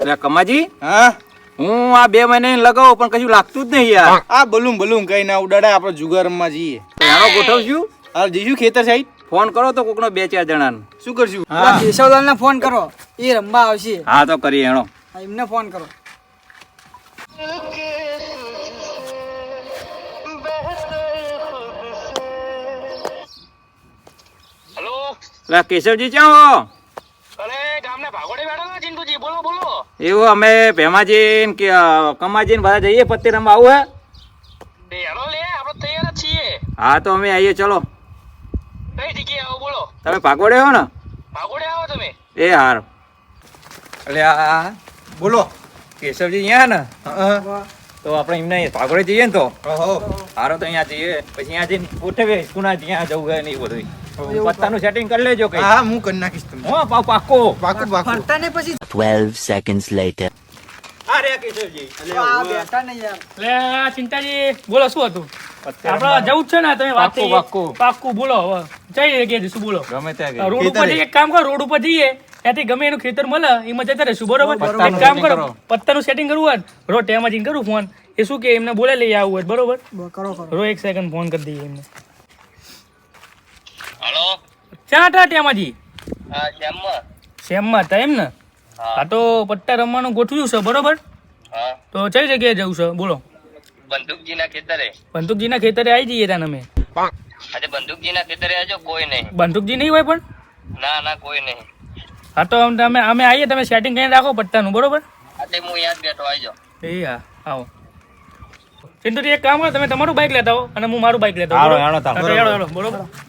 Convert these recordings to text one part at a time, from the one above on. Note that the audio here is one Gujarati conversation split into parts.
એટલે કમાજી હા? હું આ બે મહિને લગાવું પણ કશું લાગતું જ નહીં યાર. આ બલૂન બલૂન કઈ ના ઉડાડે આપણે જુગાર રમવા જઈએ. એનો ગોઠવશું. હાલ જઈશું ખેતર સાઈડ ફોન કરો તો કોકનો બે ચાર જણા શું કરશું? હા. કેશવલાલ ને ફોન કરો. એ રમવા આવશે. હા તો કરીએ એનો એમને ફોન કરો. હેલો કેશવજી ક્યાં હો અરે ગામના ભાગોડે બેઠા ચિંતુજી બોલો બોલો એવું અમે ભેમાજી કે કમાજી ને બધા જઈએ પત્તી રમવા આવું હે? બે હેલો લે આપણે તૈયાર જ છીએ. હા તો અમે આવીએ ચલો. કઈ જગ્યાએ આવો બોલો? તમે ભાગોડે હો ને? ભાગોડે તમે? એ હાર. એટલે આ બોલો. કેશવજી અહીંયા ને? તો આપણે એમને ભાગોડે જઈએ ને તો. હારો તો અહીંયા જઈએ પછી અહીંયા જઈને ગોઠવીએ કુના ત્યાં જવું હોય ને એ બધું પત્તાનું સેટિંગ કરી લેજો કઈ હા હું કરી નાખીશ તમને. હો પાક પાકો. પાકું પાકું. ફરતા પછી 12 seconds later. હા કેશવજી. આ બેઠા ને યાર. એટલે ચિંતાજી બોલો શું હતું? આપડે જવું છે ને તમે વાત પાક્કું, પાક્કું. પાક્કું બોલો હવે. જઈ જગ્યાએ જઈશું બોલો? ગમે ત્યાં રોડ ઉપર એક કામ કરો રોડ ઉપર જઈએ. ત્યાંથી ગમે એનું ખેતર મળે એમાં જતા રહેશું બરોબર? એક કામ કરો. પત્તાનું સેટિંગ કરવું હોય રોડ ટેમાં જઈને કરું ફોન. એ શું કે એમને બોલે લઈ આવવું હોય બરોબર? કરો કરો રો એક સેકન્ડ ફોન કરી દઈએ એમને. હલો? ક્યાં હતા ત્યાંમાંથી સેમમાં હતા એમ ને? હા. તો પટ્ટા રમવાનું ગોઠવ્યું છે બરોબર? હા. તો કઈ જગ્યાએ જવું છે બોલો. બંદૂકજીના ખેતરે? બંદૂકજીના ખેતરે આવી જઈએ ત્યાં અમે. આજે બંદૂકજીના ખેતરે આજો કોઈ નહીં. બંદૂકજી નહીં હોય પણ? ના ના કોઈ નહીં. હા તો અમે અમે અમે આવીએ તમે સેટિંગ કરીને રાખો પટ્ટાનું બરોબર? આજે હું યાદ બેઠો આવજો. એ હા આવો. સિંધુજી એક કામ કરો તમે તમારું બાઇક લેતા હો અને હું મારું બાઇક લેતા. હા, બરોબર?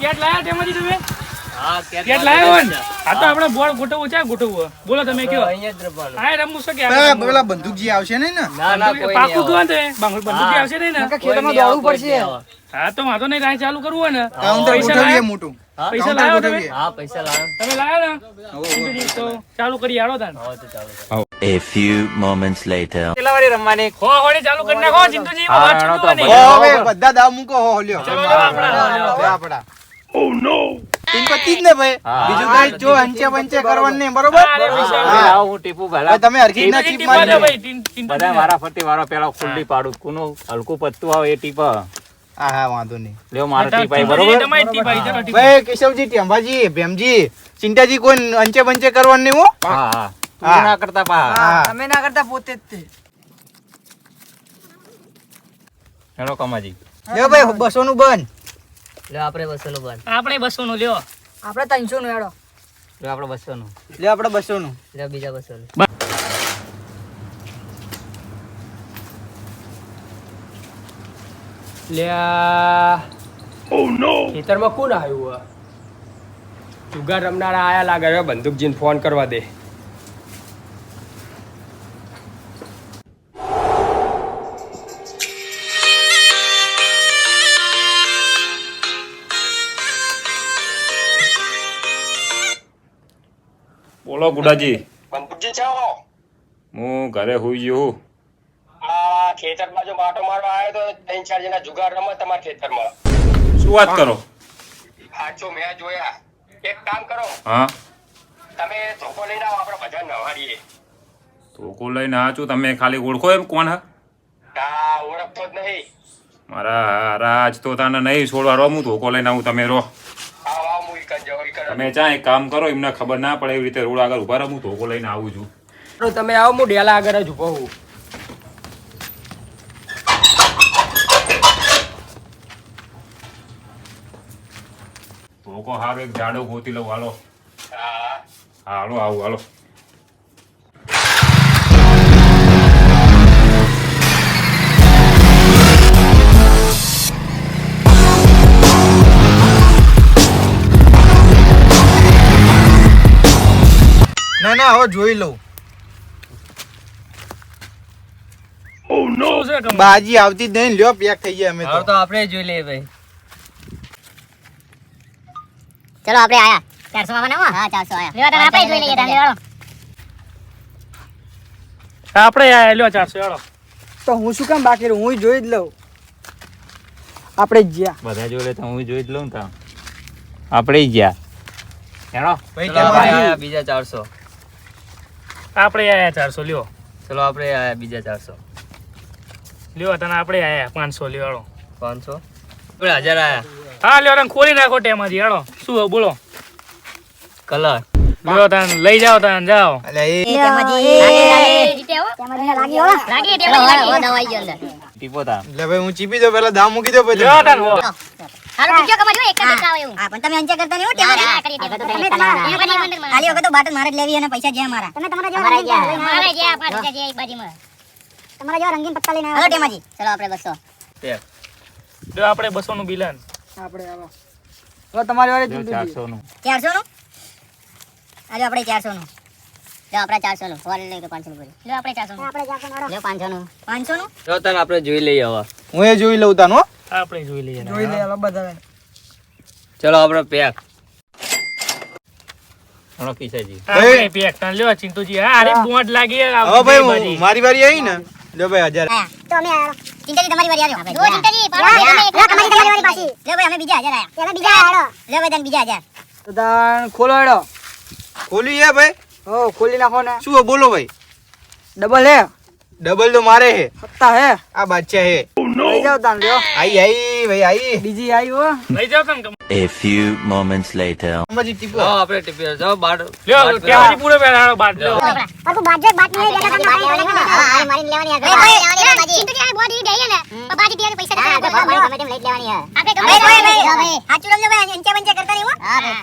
કેટ લાયા ટેમાજી તમે? કેટ લાયા ને? હા તો આપણે બોર્ડ ગોઠવવું છે ગોઠવવું. બોલો તમે કયો? હા રમવું છે કે પેલા બંદૂકજી આવશે ને? ને બંદૂક- પાકું કહો ને બંદૂકજી આવશે ને? ખેતરમાં દોડવું પડશે. હા તો વાંધો નહીં રાહ ચાલુ કરવું હોય ને? કાઉન્ટર ગોઠવીએ મોટું. પૈસા લાવ્યો તમે ગોઠવીએ. તમે લાવ્યો ને? તો ચાલુ કરી આડો તાન. A few moments later. કેટલા વારી રમવાની. હો હોડી ચાલુ કરી નાખો ચિંતુજી વાત એનો હો, હવે બધા દાવ મૂકો હો લ્યો. ચલો, ચલો, આપણા. પતિ જ ને ભાઈ? બીજું કઈ જો અંચે પંચે કરવાનું નહીં બરોબર? હા, અરે પૈસા હા. આવો હું ટીપુ ભલા તમે હરખી ના ચીપ મારી ભાઈ, ટીન- ટીન- બધા વારા ફરતી વારો પેલા ખુલ્લી પાડું. કુનું હલકું પત્તું આવે એ ટીપ. હા હા વાંધો નહીં. લ્યો મારો ટીપ બરોબર? તમારી ટીપાઈ, ચલો, ટીપ. ભાઈ કેશવજી ટેમ્ભાજી ભેમજી ચિંતાજી કોઈ અંચે બંચે કરવાનું નહીં હો? હા હા. ના કરતા પા. તમે ના કરતા પોતે જ તે. હેલો કમાજી. લ્યો ભાઈ બસો નું બંધ. આપણે બસો નું લ્યો. આપણે ત્રણસો નું હેડો. લ્યો આપણે બસો નું લ્યો આપણે બસો. નું લ્યા. ખેતરમાં કોણ આવ્યું જુગાર રમનારા આયા લાગે બંદૂકજીને ફોન કરવા દે. બોલો ગુડાજી. બંધુજી છો હું? ઘરે હોઈ ગયો હું આ ખેતરમાં જો માટો મારવા આવ્યો તો ત્રણ ચાર જણા જુગાર રમત તમારા ખેતરમાં. શું વાત કરો? સાચો મેં જોયા. એક કામ કરો. હા. તમે ધોકો લઈને આવો આપણે બધા નવાડીએ ધોકો લઈને આ છું તમે ખાલી ઓળખો એમ કોણ હા? ના ઓળખતો જ નહીં. મારા રાજ તો તને નહીં છોડવા રહો હું ધોકો લઈને આવું તમે રહો આવ આવ હું ઈકન જવો ઈકન તમે ચા એક કામ કરો એમને ખબર ના પડે એવી રીતે રોડ આગળ ઊભા રહો હું ધોકો લઈને આવું છું. તમે આવો હું ડેલા આગળ જ ઊભો હું ધોકો હારો એક જાડો ગોતી લઉં હાલો. હાલો આવું હાલો. ના ના હવે જોઈ લઉં. કમ? બાજી આવતી જ નહીં લ્યો પેક થઈ ગયા અમે તો. આપણે જોઈ લઈએ ભાઈ. ચલો આપણે આયા. ચારસો માં બનાવો હા ચારસો આયા. લેવા તમે આપણે જોઈ લઈએ તમે લેવાડો આપણે આયા લ્યો ચારસો વાળો તો હું શું કામ બાકી રહું? હું જોઈ જ લઉં. આપણે જ જ્યાં. બધા જોઈ લે તો હું જોઈ જ લઉં તા આપણે ગયા હેડો. બીજા ચારસો. આપણે આયા ચારસો લ્યો. ચલો આપણે આયા બીજા ચારસો. લ્યો તને આપણે આયા પાંચસો લ્યો હેડો પાંચસો? આપણે હજાર આયા. હા લ્યો તને ખોલી નાખો ટેમાંથી હેડો શું બોલો. કલર. લ્યો તને લઈ જાઓ તને જાઓ. અલ્યા એ. લાગી હો. લાગી ટેમજી દવાઈ ગયો અંદર. ટીપો તાણ. એટલે ભાઈ હું ચીપી દો પેલા દામ મૂકી દો પછી લ્યો તને હો. હાલો બીજો કમા એક જ દેખાવ એવું. હા પણ તમે અંચે કરતા નહીં હો ટેમજી તમે તમારા ખાલી વખત તો બાટલ મારે જ લેવી અને પૈસા જ્યાં મારા. તમે તમારા જેવા રંગીન લઈને મારે જ્યાં પાંચ જે એક બાજુમાં તમારા જેવા રંગીન પત્તા લઈને હાલો ટેમાજી. ચલો આપણે બસો. લ્યો આપણે બસો નું બિલન. આપણે આવો. હવે તમારી વારે જો જુદું ચારસો નું ચારસો નું આજે આપણે ચારસો નું લો આપણે ચારસો નું ફોર લઈ પાંચસો નું લો આપણે ચારસો નું આપણે ચારસો નું લો પાંચસો નું પાંચસો નું ચલો તને આપણે જોઈ લઈએ હવે. હું એ જોઈ લઉં તાનો આપણે જોઈ લઈએ જોઈ લઈએ હવે બધા ચલો આપણે પેક હેડો કિસાજી આપણે પેક તને લ્યો ચિંતુજી હા અરે બોટ લાગી આ હવે ભાઈ બાજી. હું- મારી વારી આવી ને. લો ભાઈ હજાર. તો અમે ચિંતાજી તમારી વારી આવ્યો. જો ચિંતાજી પાડો તમારી તમારી વારી પાછી લે ભાઈ અમે બીજા હજાર આયા અમે બીજા આયા લે ભાઈ તને બીજા હજાર. તો તાન ખોલો હે ભાઈ. હો ખોલી નાખો ને. શું બોલો ભાઈ. ડબલ હે. ડબલ તો મારે હે. સત્તા હે. આ બાદશાહ હે. લઈ જાવ તાન લ્યો. આઈ આઈ ભાઈ આઈ. બીજી આઈ હો. લઈ જાવ તને. A few moments later. Ambaji ટીપો. હા આપણે ટીપી જાવ બાર લ્યો બાર પૂરો પહેલા બાર લ્યો. પર તું બાજે બાત નહીં લેતા તમને હા મારી લેવાની યાર લેવાની ચિંતાજી આ બોડી દઈએ ને. બાજી ટીઆર પૈસા દેતા મારી ગમે તેમ લઈ લેવાની આપણે ગમે ભાઈ હાચું રમજો ભાઈ. અંચે બંચે કરતા નહીં હો. હા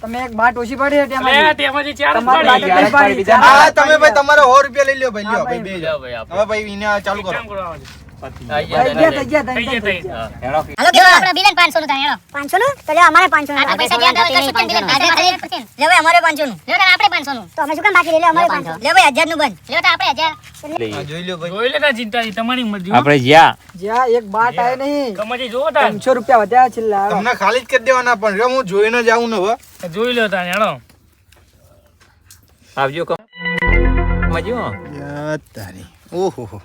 તમે એક બાટ ઓછી પડી છે લે તેમાંથી ચાર પડી. હા તમે ભાઈ તમારો 100 રૂપિયા લઈ લ્યો ભાઈ લ્યો ભાઈ. બે હવે ભાઈ એને ચાલુ કરો. કેમ કરો આવા? આઈ થઈ ગયા ગયા થઈ ગયા થઈ થઈ જાય, ગયા થઈ હેડો હાલો કેવો? આપણે બિલન 500 નું થાય હેલો. 500 નું તો લે અમારે 500 નું આપણે પૈસા જ્યાં તો સુચન બિલન લે ભાઈ અમારે 500 નું લે આપણે 500 નું તો અમે શું કામ બાકી લે અમારે 500 લે ભાઈ 1000 નું બંધ. લે તો આપણે 1000 લઈએ. આ જોઈ લ્યો ભાઈ. જોઈ લેતા ચિંતાજી તમારી મરજી હો. આપણે જ્યાં. જ્યાં એક બાટ આવે નહીં કમાજી જોવો તાન ત્રણસો રૂપિયા વધ્યા છેલ્લા તમને ખાલી જ કરી દેવાના પણ હું જોઈને જાઉં ને હવે. જોઈ લો તાન હેડો. આવજો કમ તારી. ઓહો હો.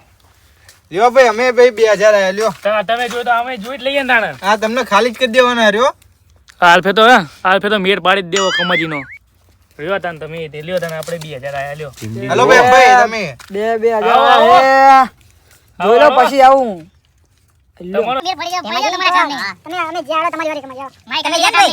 લ્યો ભાઈ અમે ભાઈ બે હજાર આવ્યા લ્યો. તમે તમે તો અમે જોઈ જ લઈએ ને તાણે. આ તમને ખાલી જ કરી દેવાના રહ્યો આલ્ફે તો હા આલ્ફે તો મેર પાડી જ દેવો કમાજીનો. રહ્યો તાન તમે તે લ્યો તાન આપણે બે હજાર આવ્યા લ્યો. હેલો ભાઈ ભાઈ તમે. બે બે હજાર. જોઈ લો પછી આવું. લ્યો. તમારો મેર પડી જાવ પડી જાવ તમારા સામે. તમે તમારી વારી કમાઈ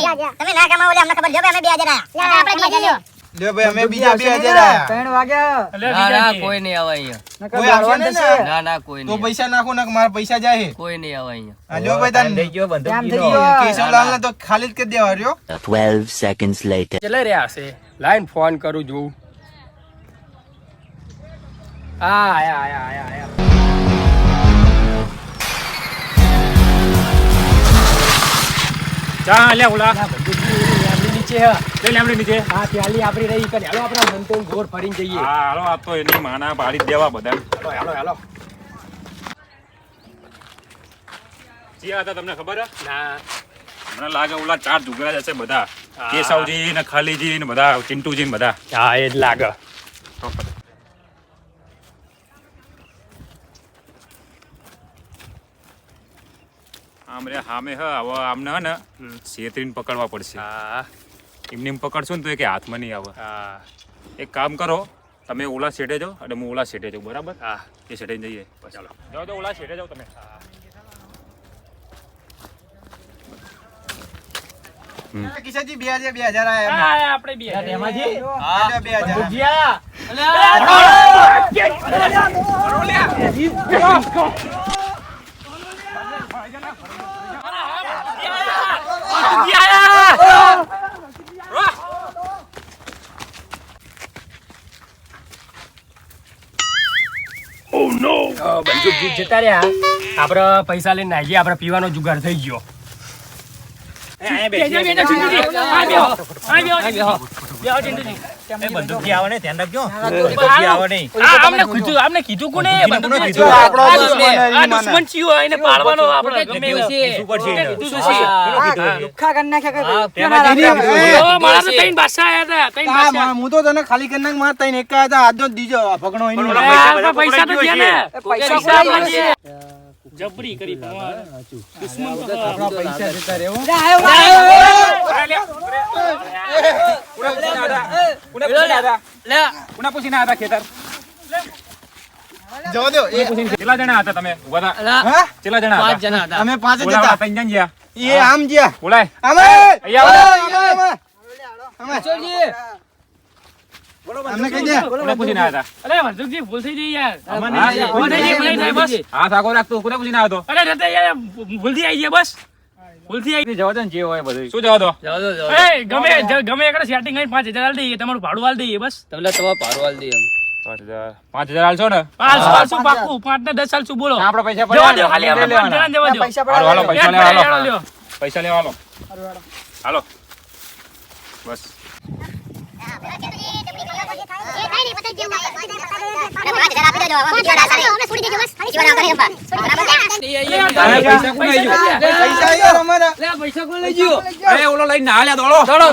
જાવ તમે ના કમાવો લે અમને ખબર જો અમે બે હજાર આવ્યા આપણે 2000 લ્યો. લ્યો ભાઈ અમે બીજા બે હજાર ત્રણ વાગ્યા ના ના કોઈ નહીં આવે અહીંયા. કોઈ આવશે ને ના ના કોઈ તો પૈસા નાખો ને મારા પૈસા જાય કોઈ નહીં આવે અહીંયા. લ્યો ભાઈ તને લઈ ગયો બંધ કેમ થઈ ગયો? કેશવલાલ ને તો ખાલી જ કે દેવા રહ્યો. 12 સેકન્ડ્સ લેટર ચલે રહ્યા હશે લાઈન ફોન કરું જોઉં આ આયા આયા આયા આયા. જા લે ઓલા. આપણી નીચે હે લે લે આપણે નીચે હા ત્યાંની આપણી રહી. કરી હાલો આપણે મનતો ગોળ ફરીને જઈએ. હા હાલો આ તો એની માના પાડી દેવા બધા હાલો હાલો જ્યાં હતા તમને ખબર? ના. મને લાગે ઓલા ચાર જુગરા જશે બધા. કેશવજી ને ખાલીજી ને બધા ચિંટુજી ને બધા. હા એ જ લાગે. આમ રે સામે હ આમને ને છેતરીને પકડવા પડશે. હા. એમને એમ પકડશું ને તો એ કે હાથમાં નહીં આવે. હા. એક કામ કરો તમે ઓલા સેટે જાઓ અને હું ઓલા સેટે જાઉં બરાબર? હા. એ સેટે જઈએ. ચાલો. જાઓ તો ઓલા સેટે જાઓ તમે. કિશનજી બે હજાર બે હજાર આપણે બે એમાંથી હા. બે નો બંદૂક જીત જતા રહ્યા. આપણે પૈસા લઈને નાખીએ આપણે પીવાનો જુગાર થઈ ગયો. આ બંદૂકથી આવે ને ધ્યાન રાખજો. આ બંદૂકથી આવે નહીં. આ આમને કીધું આમને કીધું કોને? બંદૂક કીધું? આપણો દુશ્મન આ દુશ્મન ચિયો એને પાડવાનો આપણે ગમે એવો. કીધું પડશે કીધું તો છે. કોને કર નાખ્યા કે ઓ, મારા તો ત્રણ ભાષા આયા હતા, ત્રણ ભાષા હું તો તને ખાલી કર નાખ માર તઈને એક હતા આજનો દીજો ભગણો એની પૈસા તો દે ને. પૈસા પૈસા આપવા દે. જબરી કરી દુશ્મન તો આપણા પૈસા જતા રહે હો. કોના પૂછીને આવ્યા ખેતર જવા દો કેટલા જણા હતા તમે ઊભા હતા હા? જણા હતા અમે પાંચ જ હતા ગયા એ આમ ગયા બોલાય અમે અહીંયા અમે, અમે, અમે. અમને કહી દે. કોને પૂછીને આવ્યા હતા. અરે વંદુકજી ભૂલ થઈ ગઈ યાર. હા, ભૂલ થઈ ગઈ, ભૂલ બસ. હાથ આગો રાખતો કોને પૂછીને આવ્યો અરે રતે યાર ભૂલથી આવી ગયા બસ. ભૂલથી આવી જવા દે ને જે હોય બધું શું જવા દો? એ ગમે જ- ગમે એકડે સેટિંગ કરીને પાંચ હજાર આલી દઈએ તમારું ભાડું આલી દઈએ બસ. પાંચ હજાર. પાંચ હજાર હાલશો ને? પાંચ સાલ શું પાકું? પાંચ ને દસ સાલ શું બોલો આપડે પૈસા જવા દો ખાલી આપણે પાંચ જવા દો. પૈસા લેવા. પૈસા લેવા હાલો. બસ. પૈસા કોણ લઈ ગયો? અરે ઓલો લઈને ના લ્યા દોડો. અરે,